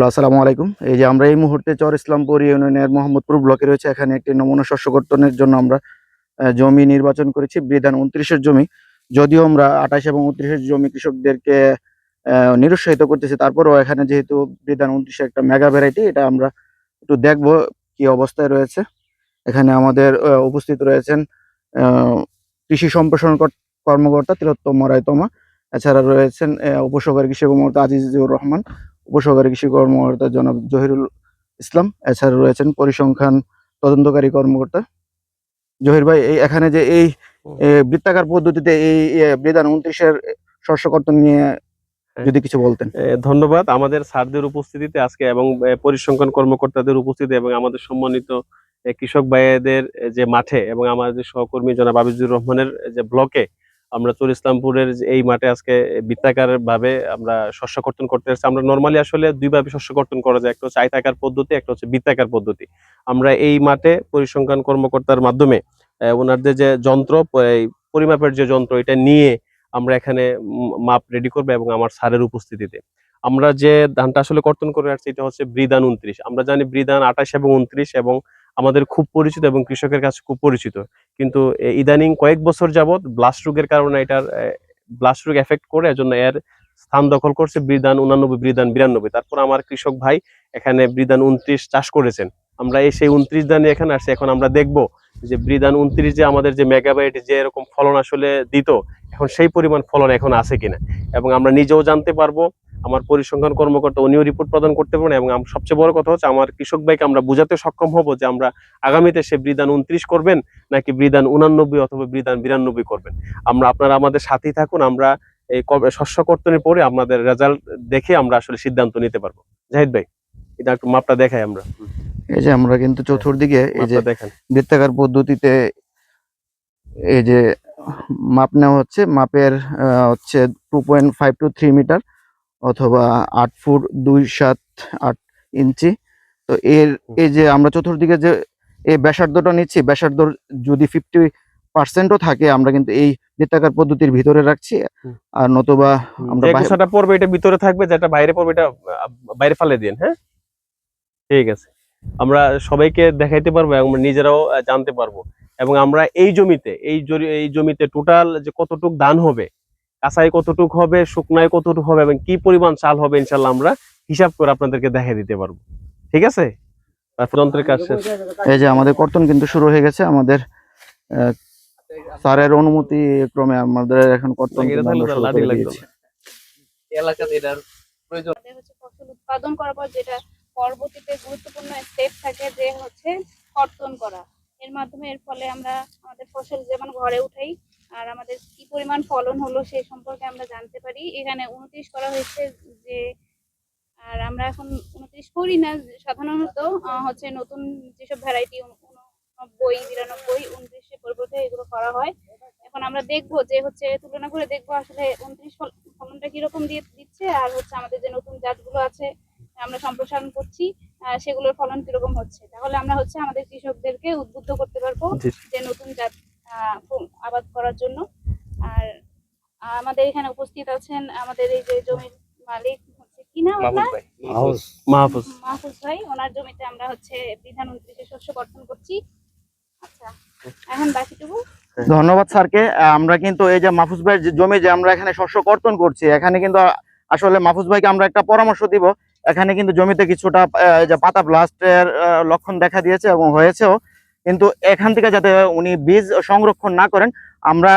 Hello, আসসালামু আলাইকুম। এই যে আমরা এই মুহূর্তে চর ইসলামপুর ইউনিয়নের মোহাম্মদপুর ব্লকে রয়েছে। এখানে একটি নমুনা শস্য কর্তনের জন্য আমরা জমি নির্বাচন করেছি। বিধান উনত্রিশের জমি। যদিও আমরা আঠাশ এবং উনত্রিশের জমি কৃষকদেরকে নিরুৎসাহিত করতেছি, তারপরেও এখানে যেহেতু বিধান উনত্রিশের একটা মেগা ভ্যারাইটি এটা আমরা একটু দেখব কি অবস্থায় রয়েছে। এখানে আমাদের উপস্থিত রয়েছেন কৃষি সম্প্রসারণ কর- কর্মকর্তা তিলোত্তম রায়তমা। এছাড়া রয়েছেন উপসহকারী কৃষি কর্মকর্তা আজিজুর রহমান। উপসহকারী কৃষি কর্মকর্তা জনাব জহিরুল ইসলাম এছাড়া রয়েছেন পরিসংখ্যান তদন্তকারী কর্মকর্তা। জহির ভাই এই এখানে যে এই বৃত্তাকার পদ্ধতিতে এই বিধান উনত্রিশের শস্য কর্তন নিয়ে যদি কিছু বলতেন। ধন্যবাদ। আমাদের স্যারদের উপস্থিতিতে আজকে এবং পরিসংখ্যান কর্মকর্তাদের উপস্থিতি এবং আমাদের সম্মানিত কৃষক ভাইয়েদের যে মাঠে এবং আমাদের সহকর্মী জনাব আবিজুর রহমানের যে ব্লকে আমরা চর ইসলামপুরের এই মাঠে আজকে বৃত্তাকার ভাবে আমরা শস্য কর্তন করতে আসছি আমরা নর্মালি আসলে দুইভাবে শস্য কর্তন করা যায়। একটা হচ্ছে আয়তাকার পদ্ধতি, একটা হচ্ছে বৃত্তাকার পদ্ধতি। আমরা এই মাঠে পরিসংখ্যান কর্মকর্তার মাধ্যমে ওনাদের যে যন্ত্র পরিমাপের যে যন্ত্র, এটা নিয়ে আমরা এখানে মাপ রেডি করব এবং আমার সারের উপস্থিতিতে। আমরা যে ধানটা আসলে কর্তন করে আসছি এটা হচ্ছে ব্রিদান উনত্রিশ। আমরা জানি ব্রিদান আঠাশ এবং উনত্রিশ এবং আমাদের খুব পরিচিত এবং কৃষকের কাছে খুব পরিচিত। কিন্তু ইদানিং কয়েক বছর যাবত ব্লাস্ট রোগের কারণে এটার ব্লাস্ট রোগ এফেক্ট করে এজন্য এর স্থান দখল করছে ব্রিদান উনানব্বই ব্রিদান বিরানব্বই। তারপর আমার কৃষক ভাই এখানে ব্রিদান উনত্রিশ চাষ করেছেন। আমরা এই সেই উনত্রিশ দানে এখানে আসছি। এখন আমরা দেখব যে ব্রিদান উনত্রিশ যে আমাদের যে মেগাবাইট যে এরকম ফলন আসলে দিত, এখন সেই পরিমাণ ফলন এখন আছে কিনা? এবং আমরা নিজেও জানতে পারব আমার পরিসংখ্যান কর্মকর্তা উনিও রিপোর্ট প্রদান করতে পারেন এবং সবচেয়ে বড় কথা হচ্ছে আমার কৃষক ভাইকে আমরা বুঝাতে সক্ষম হব যে আমরা আগামীতে সে বৃদান উনত্রিশ করবেন নাকি বৃদান উনানব্বই অথবা বৃদান বিরানব্বই করবেন। আমরা আপনারা আমাদের সাথেই থাকুন আমরা এই শস্য কর্তনের পরে আপনাদের রেজাল্ট দেখে আমরা আসলে সিদ্ধান্ত নিতে পারব। জাহিদ ভাই এটা একটু মাপটা দেখাই আমরা। এই যে আমরা কিন্তু চতুর্দিকে এই যে মাপটা দেখান। বৃত্তাকার পদ্ধতিতে এই যে মাপ নেওয়া হচ্ছে মাপের হচ্ছে two point five two three metre অথবা আট ফুট দুই সাত আট ইঞ্চি। তো এর এই যে আমরা চতুর্দিকে যে এই ব্যাসার্ধটা নিচ্ছি ব্যাসার্ধ যদি ফিফটি পার্সেন্টও থাকে আমরা কিন্তু এই বৃত্তাকার পদ্ধতির ভিতরে রাখছি। আর নতুবা আমরা বাহি- পড়বে এটা ভিতরে থাকবে যেটা বাইরে পড়বে এটা বাইরে ফালে দিন হ্যাঁ? ঠিক আছে। আমরা সবাইকে দেখাইতে পারব এবং নিজেরাও জানতে পারব। এবং আমরা এই জমিতে এই এই জমিতে টোটাল যে কতটুক ধান হবে কাঁচাই কতটুক হবে শুকনায় কতটুক হবে এবং কি পরিমাণ চাল হবে ইনশাল্লাহ আমরা হিসাব করে আপনাদেরকে দেখাই দিতে পারব। ঠিক আছে? যন্ত্রের কাজ শেষ। এই যে আমাদের কর্তন কিন্তু শুরু হয়ে গেছে আমাদের আহ, স্যারের অনুমতি ক্রমে আমাদের এখন কর্তন। এলাকাতে এটার প্রয়োজন। ফসল উৎপাদন করার পর যেটা পরবর্তীতে গুরুত্বপূর্ণ স্টেপ থাকে যে হচ্ছে কর্তন করা। এর মাধ্যমে এর ফলে আমরা আমাদের ফসল যেমন ঘরে উঠাই আর আমাদের পরিমাণ ফলন হলো সেই সম্পর্কে আমরা জানতে পারি। এখানে উনত্রিশ করা হয়েছে যে আর আমরা এখন উনত্রিশ করি না সাধারণত হচ্ছে নতুন যেসব ভ্যারাইটি উননব্বই বিরানব্বই উনত্রিশে পরিবর্তে এগুলো করা হয়। এখন আমরা দেখব যে হচ্ছে তুলনা করে দেখব আসলে উনত্রিশ ফলনটা কীরকম দিয়ে দিচ্ছে আর হচ্ছে আমাদের যে নতুন জাতগুলো আছে আমরা সম্প্রসারণ করছি সেগুলোর ফলন কীরকম হচ্ছে। তাহলে আমরা হচ্ছে আমাদের কৃষকদেরকে উদ্বুদ্ধ করতে পারব যে নতুন জাত আহ, আবাদ করার জন্য। আমাদের এখানে উপস্থিত আছেন আমাদের এই যে জমির মালিক হচ্ছে কি নাম মাহফুজ মাহফুজ। ভাই ওনার জমিতে আমরা হচ্ছে বিধান উনত্রিশে শস্য কর্তন করছি। আচ্ছা এখন বাকিটুকু ধন্যবাদ স্যারকে। আমরা কিন্তু এই যে মাহফুজ ভাইয়ের যে জমি যে আমরা এখানে শস্য কর্তন করছি এখানে কিন্তু আসলে মাহফুজ ভাইকে আমরা একটা পরামর্শ দিব। এখানে কিন্তু জমিতে কিছুটা যে পাতা ব্লাস্টের লক্ষণ দেখা দিয়েছে এবং হয়েছেও। কিন্তু এখান থেকে যাতে উনি বীজ সংরক্ষণ না করেন আমরা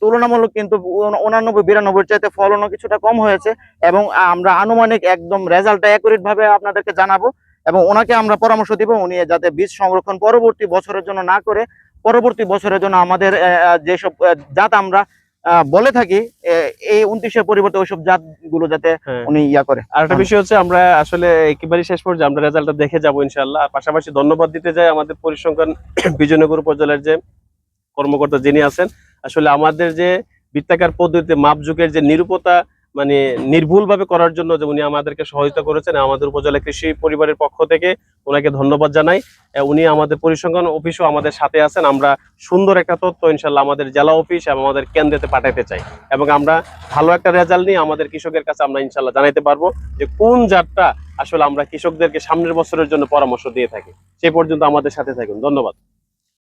তুলনামূলক কিন্তু উন- উনানব্বই বিরানব্বই চাইতে ফলনও কিছুটা কম হয়েছে এবং আমরা আনুমানিক একদম রেজাল্টটা অ্যাকুরেট ভাবে আপনাদেরকে জানাব এবং ওনাকে আমরা পরামর্শ দিব উনি যাতে বীজ সংরক্ষণ পরবর্তী বছরের জন্য না করে পরবর্তী বছরের জন্য আমাদের যেসব জাত আমরা বলে থাকি এই উনত্রিশের পরিবর্তে ওইসব জাতগুলো যাতে হ্যাঁ। উনি ইয়া করে। আর একটা বিষয় হচ্ছে আমরা আসলে একেবারে শেষ পর্যায়ে আমরা রেজাল্টটা দেখে যাব ইনশাল্লাহ পাশাপাশি ধন্যবাদ দিতে যাই আমাদের পরিসংখ্যান বিজয়নগর উপজেলার যে কর্মকর্তা যিনি আছেন, আসলে আমাদের যে বৃত্তাকার পদ্ধতিতে মাপযুগের যে নিরূপতা মানে নির্ভুলভাবে করার জন্য যে উনি আমাদেরকে সহযোগিতা করেছেন, আমাদের উপজেলা কৃষি পরিবারের পক্ষ থেকে ওনাকে ধন্যবাদ জানাই। উনি আমাদের পরিসংখ্যান অফিসও আমাদের সাথে আছেন। আমরা সুন্দর একটা তথ্য ইনশাল্লাহ আমাদের জেলা অফিস এবং আমাদের কেন্দ্রেতে পাঠাইতে চাই এবং আমরা ভালো একটা রেজাল্ট নিয়ে আমাদের কৃষকের কাছে আমরা ইনশাল্লাহ জানাইতে পারব যে কোন জাতটা আসলে আমরা কৃষকদেরকে সামনের বছরের জন্য পরামর্শ দিয়ে থাকি। সে পর্যন্ত আমাদের সাথে থাকুন। ধন্যবাদ।